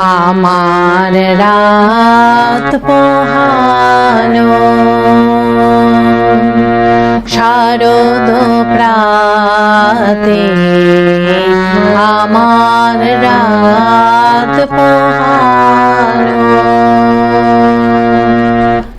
আমার রাত পোহানো। শারদ প্রাতে আমার রাত পোহালো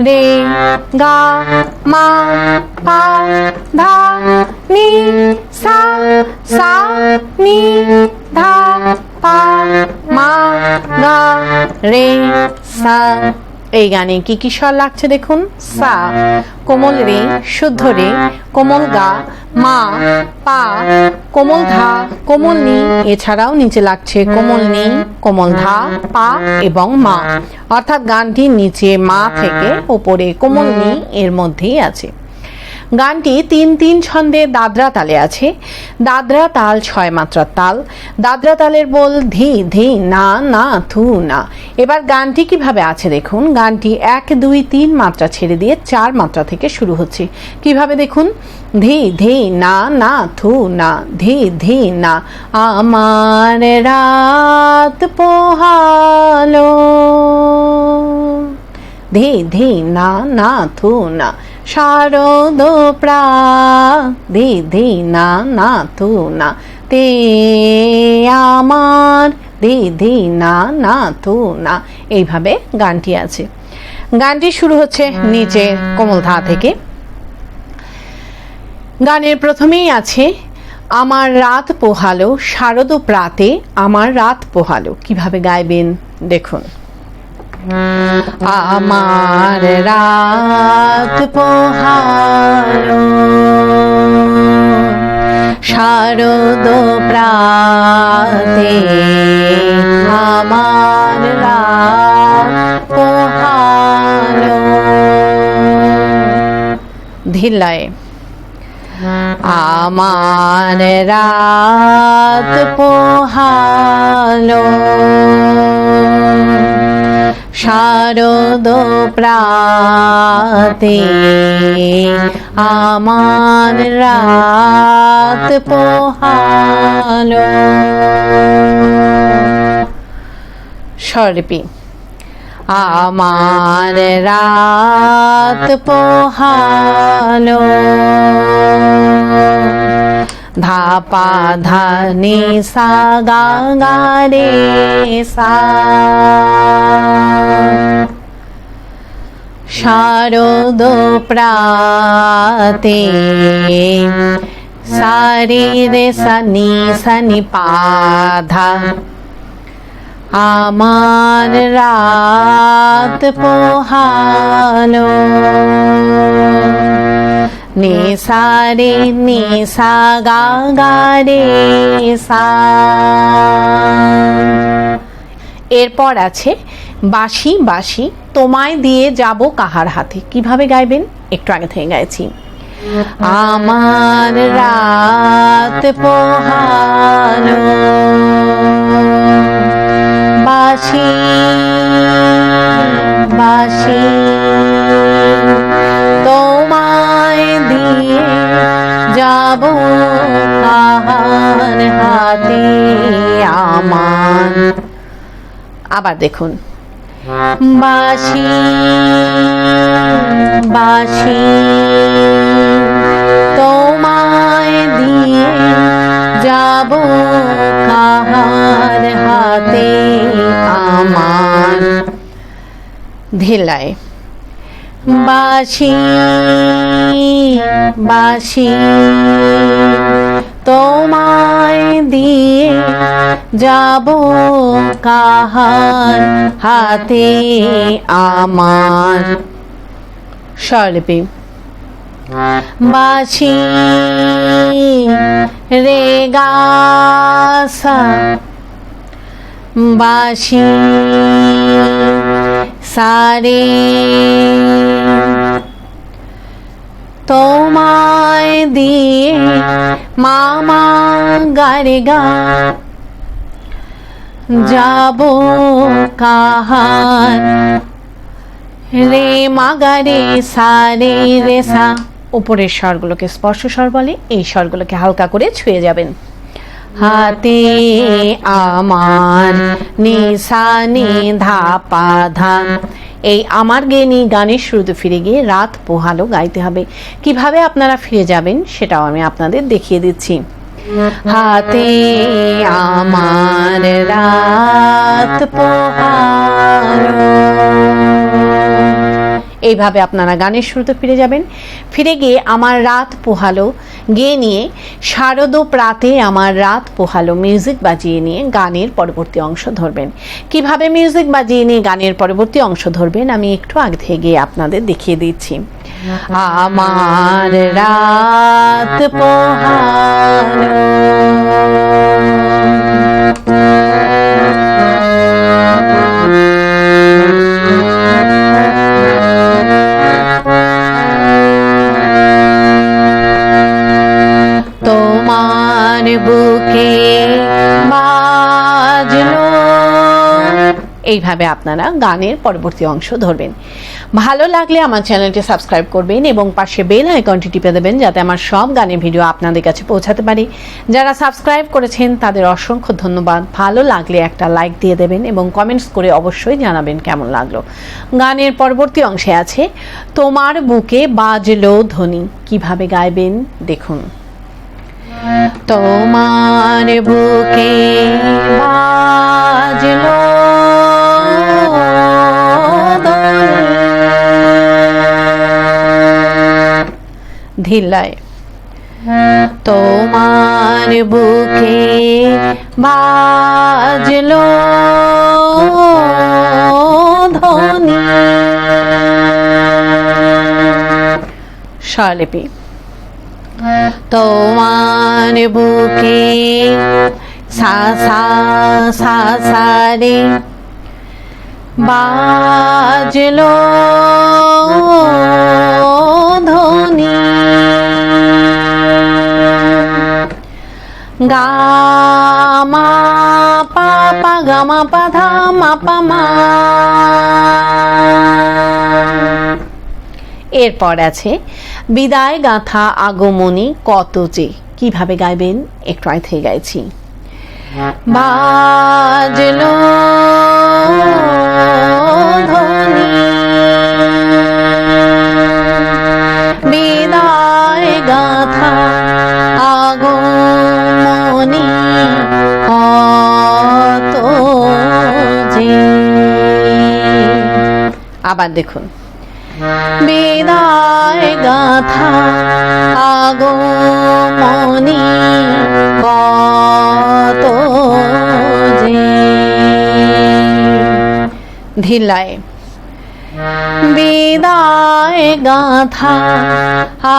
রে গা মা পা ধা নি সা সা নি ধা পা মা গা রে সা এই গানে কি কি স্বর লাগছে দেখুন? সা, কোমল রে, শুদ্ধ রে, কোমল গা, মা, পা, কোমল ধা, কোমল নি, এছাড়াও নিচে লাগছে কোমল নি, কোমল ধা, পা এবং মা। অর্থাৎ গানটির নিচে মা থেকে ওপরে কোমল নি এর মধ্যেই আছে। গানটি তিন তিন ছন্দে দাদরা তালে আছে। দাদরা তাল ছয় মাত্রার তাল। দাদরা তালের বল ধি ধি, না না, থু, না। এবার গানটি কীভাবে আছে দেখুন। গানটি এক, দুই, তিন মাত্রা ছেড়ে দিয়ে চার মাত্রা থেকে শুরু হচ্ছে। কীভাবে দেখুন? ধি ধি, না না, থু, না, ধি ধি, না। আমার রাত পোহালো। ধি ধি, না না, থু, না। শারদ প্রা ধি না না থু না। তে, আমার ধি না না থু না। এইভাবে গানটি আছে। গানটি শুরু হচ্ছে নিচে কোমল ধা থেকে। গানের প্রথমেই আছে, আমার রাত পোহালো, শারদ প্রাতে আমার রাত পোহালো। কীভাবে গাইবেন? দেখুন। আমার রাত পোহালো। শারদ প্রাতে আমার রাত পোহালো। ধিল্লায়। আমার রাত পোহালো। শারদ প্রাতে আমার রাত পোহালো। স্বরলিপি। আমার রাত পোহালো ধাপা ধানি সা গা গা রে সা শারদ প্রাতে সারি রে সনি সনি পাধা আমার রাত পোহালো নিসা রে নিসা গা গা রে সা। এরপর আছে, বাঁশি বাঁশি, তোমায় দিয়ে যাব কাহার হাতে। কীভাবে গাইবেন? একটু আগে থেকে গাইছি। আমার রাত পোহালো বাঁশি বাঁশি তোমায় দিয়ে যাব কাহার হাতে আমার আবার দেখুন। বাসি বাঁশি তোমায় দিয়ে যাব কাহার হাতে আমার। ধেলায় বাঁশি বাঁশি তোমায় দিয়ে যাব কাহার হাতে আমার। স্বরলিপি। বাঁশি রে গা সা বাসি সারে। তোমায় দিয়ে মামা গারে গা। যাব কাহার? রে মাগারে সারে রে সা। উপরের স্বরগুলোকে স্পর্শ স্বর বলে, এই স্বরগুলোকে হালকা করে ছুঁয়ে যাবেন। হাতে আমার, নিশা নি ধা পা এই আমার গেনি গানের শুরুতে ফিরে গিয়ে রাত পোহালো গাইতে হবে। কীভাবে আপনারা ফিরে যাবেন সেটাও আমি আপনাদের দেখিয়ে দিচ্ছি। হাতে আমার, রাত পোহালো। এইভাবে আপনারা গানের শুরুতে ফিরে যাবেন। ফিরে গিয়ে আমার রাত পোহালো, গিয়ে নিয়ে শারদ প্রাতে আমার রাত পোহালো মিউজিক বাজিয়ে নিয়ে গানের পরবর্তী অংশ ধরবেন। কীভাবে মিউজিক বাজিয়ে নিয়ে গানের পরবর্তী অংশ ধরবেন আমি একটু আগে থেকে আপনাদের দেখিয়ে দিচ্ছি। আমার রাত পোহালো। তোমার বুকে বাজলো এইভাবে আপনারা গানের পরবর্তী অংশ ধরবেন। ভালো লাগলে আমার চ্যানেলটি সাবস্ক্রাইব করবেন এবং পাশে বেল আইকনটি টিপে দেবেন যাতে আমার সব গানের ভিডিও আপনাদের কাছে পৌঁছাতে পারি। যারা সাবস্ক্রাইব করেছেন, তাদের অসংখ্য ধন্যবাদ। ভালো লাগলে একটা লাইক দিয়ে দেবেন এবং কমেন্টস করে অবশ্যই জানাবেন কেমন লাগল। গানের পরবর্তী অংশে আছে, তোমার বুকে বাজলো ধ্বনি। কীভাবে গাইবেন? দেখুন। তোমার বুকে বাজলো ধিল্লায়। তোমার বুকে বাজলো ধ্বনি। স্বরলিপি তোমার বুকে সা সা সা সা বাজলো ধ্বনি। গা মা পা পা, গা মা ধা মা পা মা। এরপর আছে বিদায় গাথা আগমনী কত যে। কীভাবে গাইবেন? একটু আয় থেকে গাইছি। বাজলো ধ্বনি। বিদায় গাথা আগমনী কত যে। আবার দেখুন। বিদায় গাথা আগমনি ধিলায় বিদায় গাথা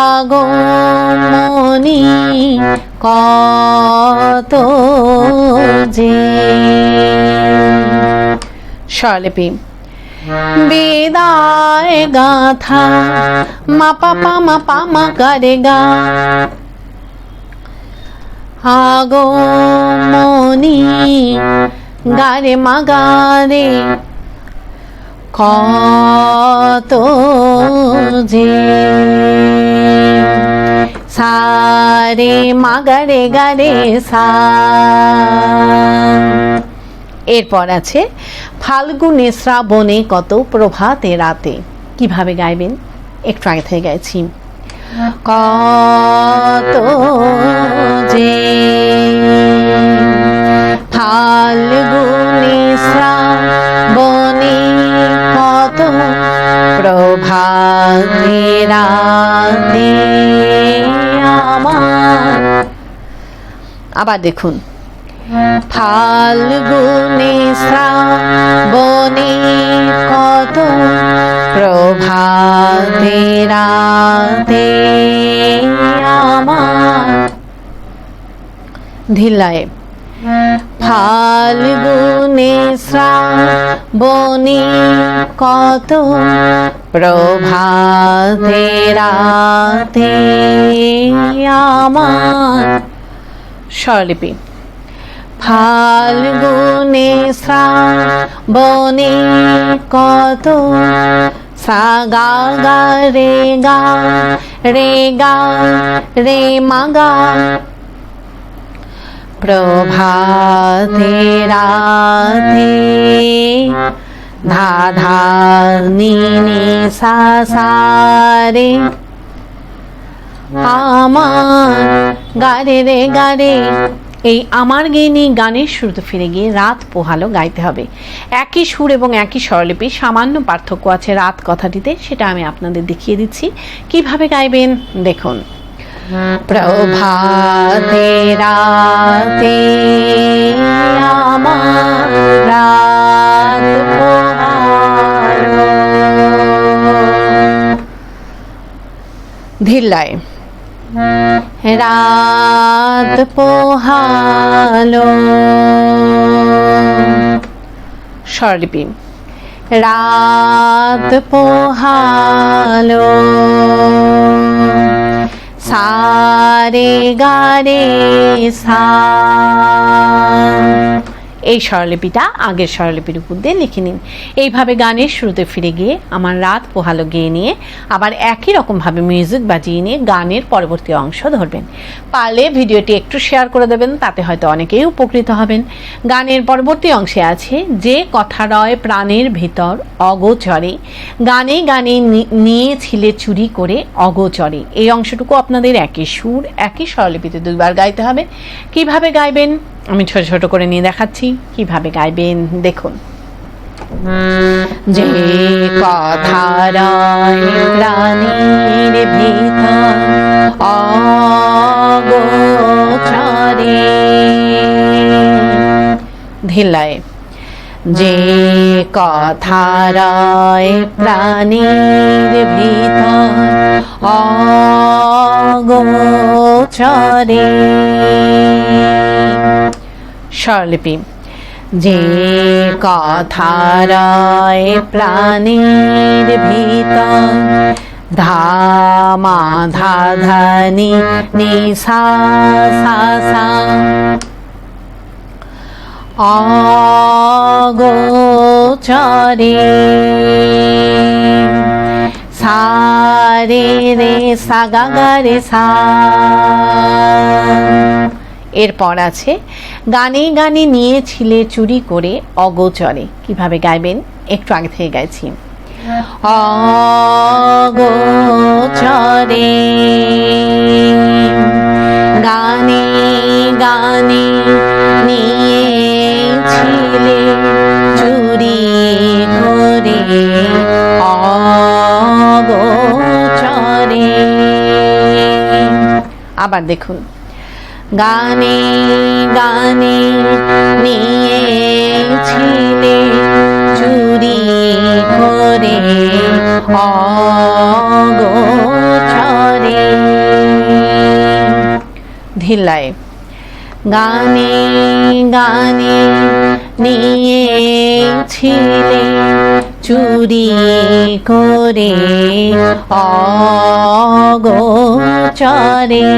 আগমনি কত যে। স্বরলিপি। বিদায় গাথা, মা পাপা, মা পা মা করে গা আগো মনি, গারে মা গারে, কত যে সারে মা গারে গারে সা। এরপর আছে, ফাল্গুনে শ্রাবণে কত প্রভাতে রাতে। কীভাবে গাইবেন? একটু আগে থেকে গাইছি। কত যে ফাল্গুনে শ্রাবণে কত প্রভাতে রাতে। আমার আবার দেখুন। ফাল্গুনে শ্রাবণে কত প্রভাতে রাতে আমার ধিলায় ফাল্গুনে শ্রাবণী কত প্রভাতে রাতে আমার স্বরলিপি। ফাল্গুনে শ্রাবণে কত সা গা রে গা রে গা, রে মা গা। প্রভাতে রাতে ধা ধা নি রে আমার গারে রে গারে এই আমার গেনি গানের শুরুতে ফিরে গিয়ে রাত পোহালো গাইতে হবে। একই সুর এবং একই স্বরলিপি, সামান্য পার্থক্য আছে রাত কথাটিতে, সেটা আমি আপনাদের দেখিয়ে দিচ্ছি। কীভাবে গাইবেন? দেখুন। প্রভাতে রাতে আমার রাত ধিল্লায়। রাত পোহালো স্বরলিপি রাত পোহালো সারে গারে সা এই স্বরলিপিটা আগের স্বরলিপির উপর দিয়ে লিখে নিন। এইভাবে গানের শুরুতে ফিরে গিয়ে আমার রাত পোহালো গেয়ে নিয়ে আবার একই রকমভাবে মিউজিক বাজিয়ে নিয়ে গানের পরবর্তী অংশ ধরবেন। পারলে ভিডিওটি একটু শেয়ার করে দেবেন, তাতে হয়তো অনেকেই উপকৃত হবেন। গানের পরবর্তী অংশে আছে, যে কথা রয় প্রাণের ভেতর অগোচরে গানে গানে নিয়েছিলে চুরি করে অগোচরে এই অংশটুকু আপনাদের একই সুর, একই স্বরলিপিতে দুইবার গাইতে হবে। কীভাবে গাইবেন? আমি ছোট ছোট করে নিয়ে দেখাচ্ছি, কীভাবে গাইবেন, দেখুন। যে প্রাণীর ধিলায় যে কথা রয় প্রাণীর ভিতর অগোচরে। স্বরলিপি। যে কথা রয় প্রাণীর ভিতর ধামা ধা ধানি নিশা সা সা। অগোচরে সারে রে সাগা রে সা। এরপর আছে গানে গানে নিয়েছিলে চুরি করে অগোচরে। কীভাবে গাইবেন? একটু আগে থেকে গাইছি। অগোচরে গানে গানে নিয়েছিলে চুরি করে অগোচরে। আবার দেখুন। গানে গানে নিয়েছিলে চুরি করে অগোচরে। ধিল্লায় গানে গানে নিয়েছিলে চুরি করে অগোচরে।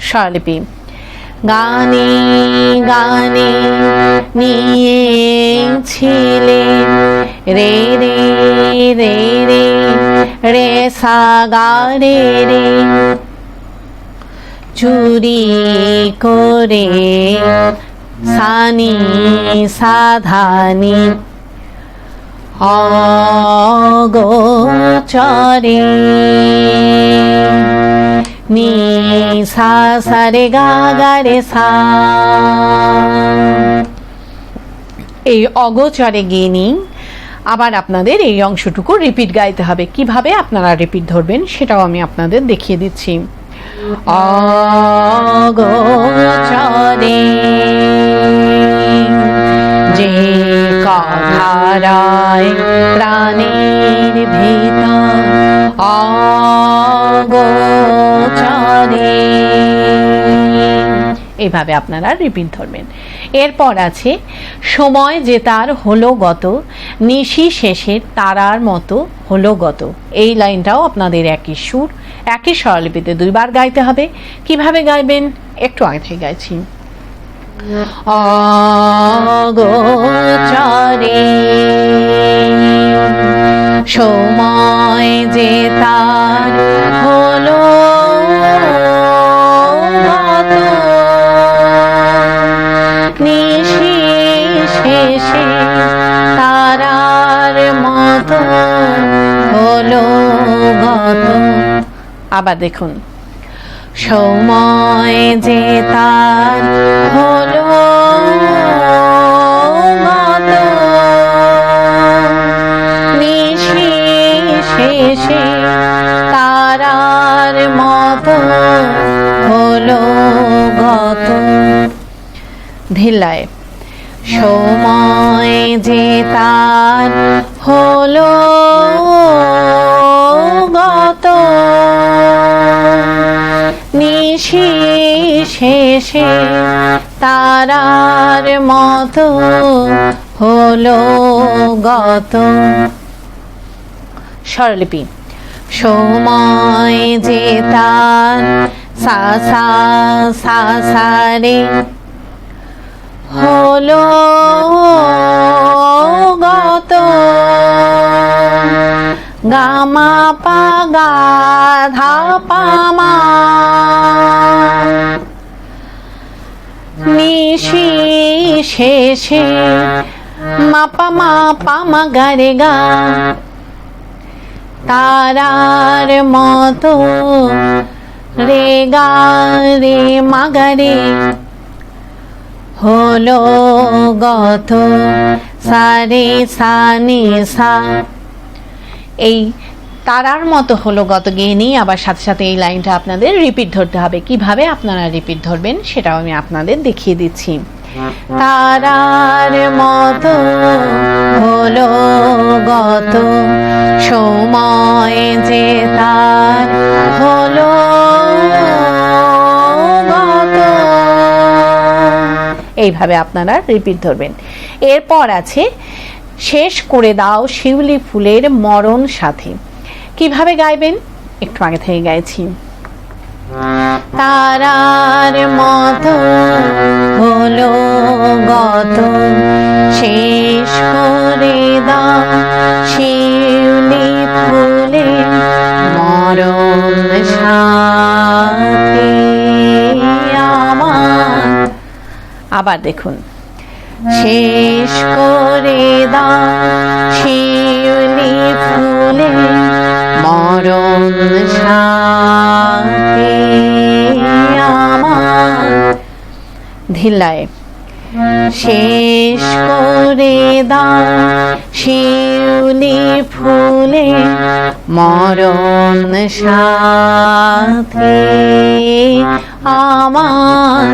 স্বরলিপি গানে গানে নিয়েছিলে। রে রে রে রে রে সা গা রে রে। চুরি করে সানি, সাধানি। অগোচরে নি সা সা রে গা গা রে সা। এই অগোচরে গিয়ে আবার আপনাদের এই অংশটুকু রিপিট গাইতে হবে। কীভাবে আপনারা রিপিট ধরবেন সেটাও আমি আপনাদের দেখিয়ে দিচ্ছি। অগোচরে যে প্রাণের ভিতর অগোচরে এইভাবে আপনারা রিপিট ধরবেন। এরপর আছে, সময় যে তার হলো গত, নিশি শেষের তারার মতো হলো গত। এই লাইনটাও আপনাদের একই সুর, একই স্বরলিপিতে দুইবার গাইতে হবে। কীভাবে গাইবেন? একটু আগে গাইছি। অগোচরে। সময় যে তার হলো গত নিশি শেষে তারার মতো হলো গত আবার দেখুন। সময় যে তার হলো শেষে তারার মতো হলো গত। ধিল্লায়, সময় যে তার হলো গত। নিশি শেষে তারার মতো হলো গত। স্বরলিপি, সময় যে তার সা সা সা সা রে হলো গামা পা, গা, ধা, পা, মা। নিশি শেষে মাপা মা পা মা গা। গা তারার মতো রে গা, রে মা গা রে হলো গত সারে সানি সা এই তারার মতো হলো গত গিয়ে নিয়ে আবার সাথে সাথে এই লাইনটা আপনাদের রিপিট ধরতে হবে। কীভাবে আপনারা রিপিট ধরবেন সেটাও আমি আপনাদের দেখিয়ে দিচ্ছি। তারার মতো হলো গত সময় যে তার হলো এইভাবে আপনারা রিপিট ধরবেন। এরপর আছে শেষ করে দাও শিউলি ফুলের মরণ সাথে। কীভাবে গাইবেন? একটু আগে থেকে গাইছি। তারার মতো হলো গত শেষ করে দাও শিউলি ফুলে মরণ সাথে। আমার আবার দেখুন। শেষ করে দাও ফুলে মরণ ধিল্লায়, শেষ করে দাও শিউলি ফুলে মরণ সাথে আমার।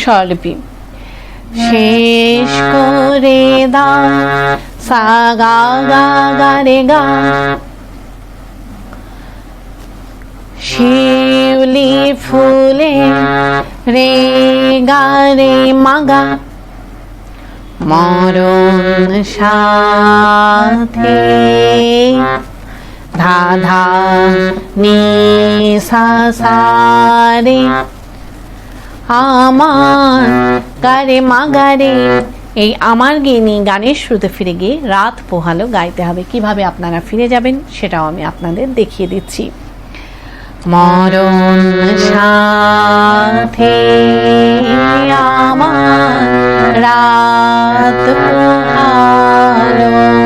স্বরলিপি। শেষ করে দাও সা, গা গা গা, রে, গা। শিউলি ফুলে রে, গা, রে মাগা মরণ সাথে ধা নি, সা সা, রে। আমার গারে মা গারে এই আমার গিনি গানের শুরুতে ফিরে গিয়ে রাত পোহালো গাইতে হবে। কীভাবে আপনারা ফিরে যাবেন সেটাও আমি আপনাদের দেখিয়ে দিচ্ছি। মরণ সাথে আমার রাত পোহালো।